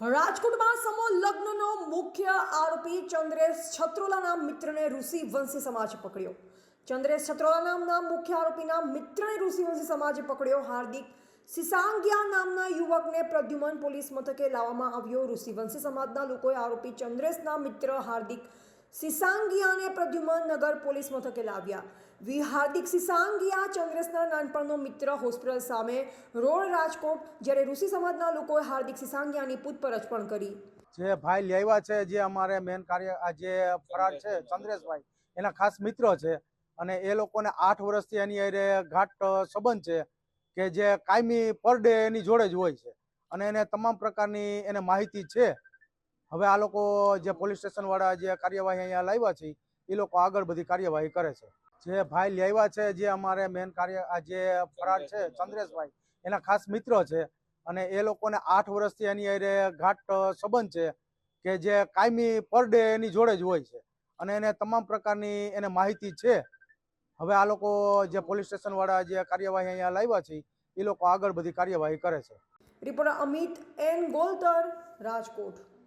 રાજકોટમાં સમો લગ્નનો મુખ્ય આરોપી ચંદ્રેશ છત્રોલાના મિત્રને ઋષિ વંશી સમાજે પકડ્યો. ચંદ્રેશ છત્રોલા નામના મુખ્ય આરોપીના મિત્રને ઋષિ વંશી સમાજે પકડ્યો. હાર્દિક સિસાંગિયા નામના યુવકને પ્રદ્યુમન પોલીસ મથકે લાવવામાં આવ્યો. ઋષિવંશી સમાજના લોકોએ આરોપી ચંદ્રેશના મિત્ર હાર્દિક સિસાંગિયાને પ્રદ્યુમન નગર પોલીસ મથકે લાવ્યા. વી હાર્દિક સિસાંગિયા ચંદ્રેશના નાનપણનો મિત્ર હોસ્પિટલ સામે રોડ રાજકોટ, જ્યારે ઋષિ સમાજના લોકોએ હાર્દિક સિસાંગિયાની પૂછપરછ પણ કરી. જે ભાઈ લેવા છે, જે અમારે મેન કાર્ય, આ જે ફરાર છે, ચંદ્રેશભાઈ, એના ખાસ મિત્ર છે. અને એ લોકોને આઠ વર્ષથી એની અરે ઘાટ સંબંધ છે કે જે કાયમી પર ડે એની જોડે જ હોય છે. અને એને તમામ પ્રકારની એને માહિતી છે. હવે આ લોકો જે પોલીસ સ્ટેશન વાળા જે કાર્યવાહી અહીંયા લાવ્યા છે, એ લોકો આગળ બધી કાર્યવાહી કરે છે. જે ભાઈ લેવા છે, જે અમારે મેન કાર્ય જે ફરાર છે, ચંદ્રેશભાઈ, એના ખાસ મિત્ર છે અને એ લોકોને આઠ વર્ષથી એની અરે ઘાટ સંબંધ છે કે જે કાયમી પર ડે એની જોડે જ હોય છે અને એને તમામ પ્રકારની એને માહિતી છે. હવે આ લોકો જે પોલીસ સ્ટેશન વાળા જે કાર્યવાહી અહીંયા લાવ્યા છે, એ લોકો આગળ બધી કાર્યવાહી કરે છે. Reporter Amit N Goltar, Rajkot.